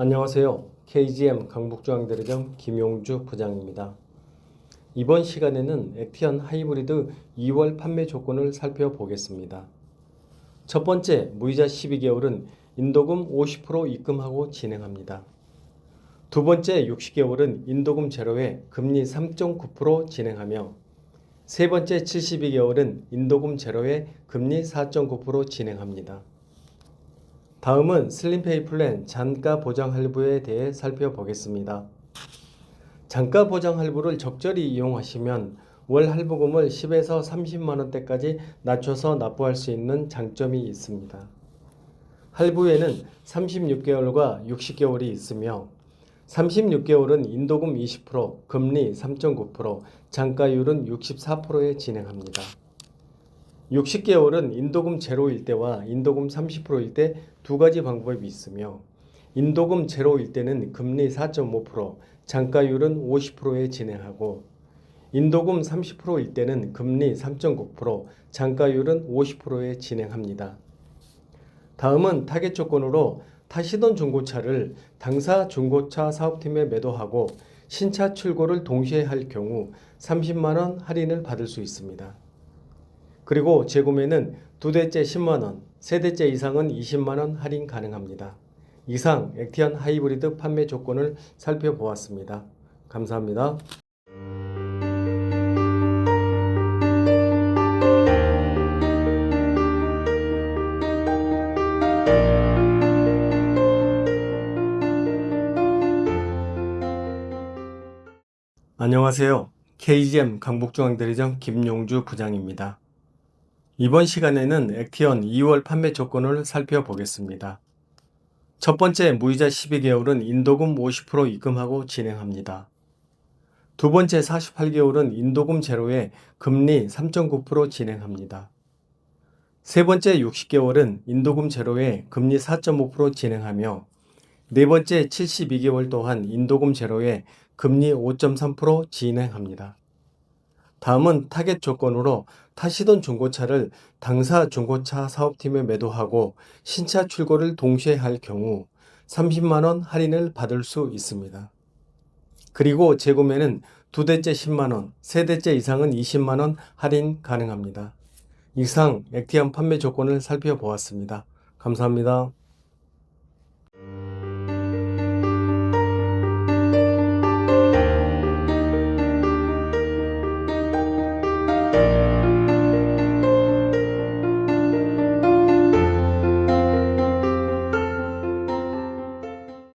안녕하세요. KGM 강북중앙대리점 김용주 부장입니다. 이번 시간에는 액티언 하이브리드 2월 판매 조건을 살펴보겠습니다. 첫 번째, 무이자 12개월은 인도금 50% 입금하고 진행합니다. 두 번째, 60개월은 인도금 제로에 금리 3.9% 진행하며 세 번째, 72개월은 인도금 제로에 금리 4.9% 진행합니다. 다음은 슬림페이 플랜 잔가 보장 할부에 대해 살펴보겠습니다. 잔가 보장 할부를 적절히 이용하시면 월 할부금을 10에서 30만 원대까지 낮춰서 납부할 수 있는 장점이 있습니다. 할부에는 36개월과 60개월이 있으며 36개월은 인도금 20%, 금리 3.9%, 잔가율은 64%에 진행합니다. 60개월은 인도금 제로일 때와 인도금 30%일 때 두 가지 방법이 있으며 인도금 제로일 때는 금리 4.5%, 잔가율은 50%에 진행하고 인도금 30%일 때는 금리 3.9%, 잔가율은 50%에 진행합니다. 다음은 타겟 조건으로 타시던 중고차를 당사 중고차 사업팀에 매도하고 신차 출고를 동시에 할 경우 30만 원 할인을 받을 수 있습니다. 그리고 재구매는 두 대째 10만 원, 세 대째 이상은 20만 원 할인 가능합니다. 이상 액티언 하이브리드 판매 조건을 살펴보았습니다. 감사합니다. 안녕하세요. KGM 강북중앙대리점 김용주 부장입니다. 이번 시간에는 액티언 2월 판매 조건을 살펴보겠습니다. 첫 번째 무이자 12개월은 인도금 50% 입금하고 진행합니다. 두 번째 48개월은 인도금 제로에 금리 3.9% 진행합니다. 세 번째 60개월은 인도금 제로에 금리 4.5% 진행하며 네 번째 72개월 또한 인도금 제로에 금리 5.3% 진행합니다. 다음은 타겟 조건으로 타시던 중고차를 당사 중고차 사업팀에 매도하고 신차 출고를 동시에 할 경우 30만 원 할인을 받을 수 있습니다. 그리고 재구매는 두 대째 10만 원, 세 대째 이상은 20만 원 할인 가능합니다. 이상 액티언 판매 조건을 살펴보았습니다. 감사합니다.